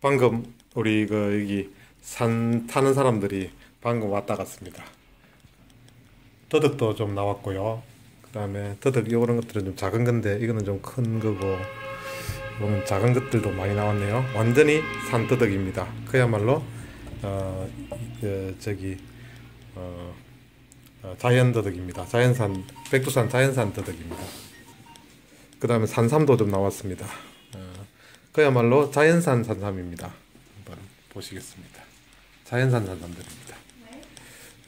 방금 우리 그 여기 산 타는 사람들이 방금 왔다 갔습니다. 더덕도 좀 나왔고요. 그 다음에 더덕 이런 것들은 좀 작은 건데 이거는 좀 큰 거고 이거는 작은 것들도 많이 나왔네요. 완전히 산 더덕입니다. 그야말로 어, 그 저기 어, 어, 자연 더덕입니다. 자연산 백두산 자연산 더덕입니다. 그 다음에 산삼도 좀 나왔습니다. 어, 그야말로 자연산 산삼입니다. 한번 보시겠습니다. 자연산 산삼들입니다.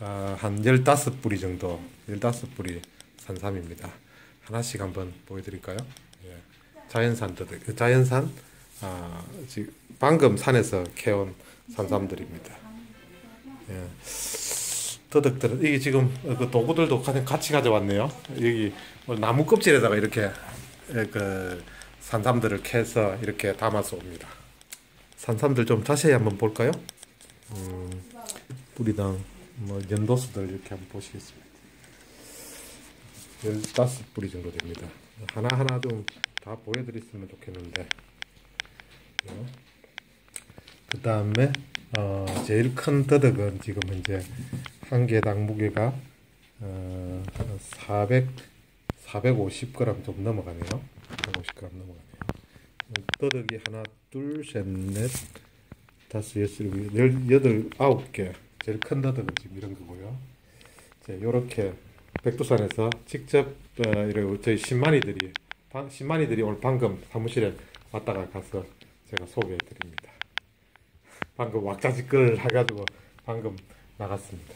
어, 한 15뿌리 정도, 15뿌리 산삼입니다. 하나씩 한번 보여드릴까요? 예. 자연산 자연산, 아, 지금 방금 산에서 캐온 산삼들입니다. 예. 더덕들은 이게 지금 그 도구들도 같이- 가져왔네요. 여기 뭐 나무 껍질에다가 이렇게 에, 그 산삼들을 캐서 이렇게 담아서 옵니다. 산삼들 좀 자세히 한번 볼까요? 음, 뿌리당 뭐 연도수들 이렇게 한번 보시겠습니다. 15뿌리 정도 됩니다. 하나하나 좀 다 보여드렸으면 좋겠는데 그 다음에 어, 제일 큰 더덕은 지금 현재 한 개당 무게가 어, 400, 450g 좀 넘어가네요. 150g 넘어가네요. 더덕이 하나, 둘, 셋, 넷, 다섯, 여섯, 일곱, 열, 여덟, 아홉 개. 제일 큰 더덕은 지금 이런 거고요. 자, 요렇게 백두산에서 직접 어, 이렇게 저희 신만이들이 방- 신만이들이 오늘 방금 사무실에 왔다가 가서 제가 소개해 드립니다. 방금 왁자지껄 해가지고 방금 나갔습니다.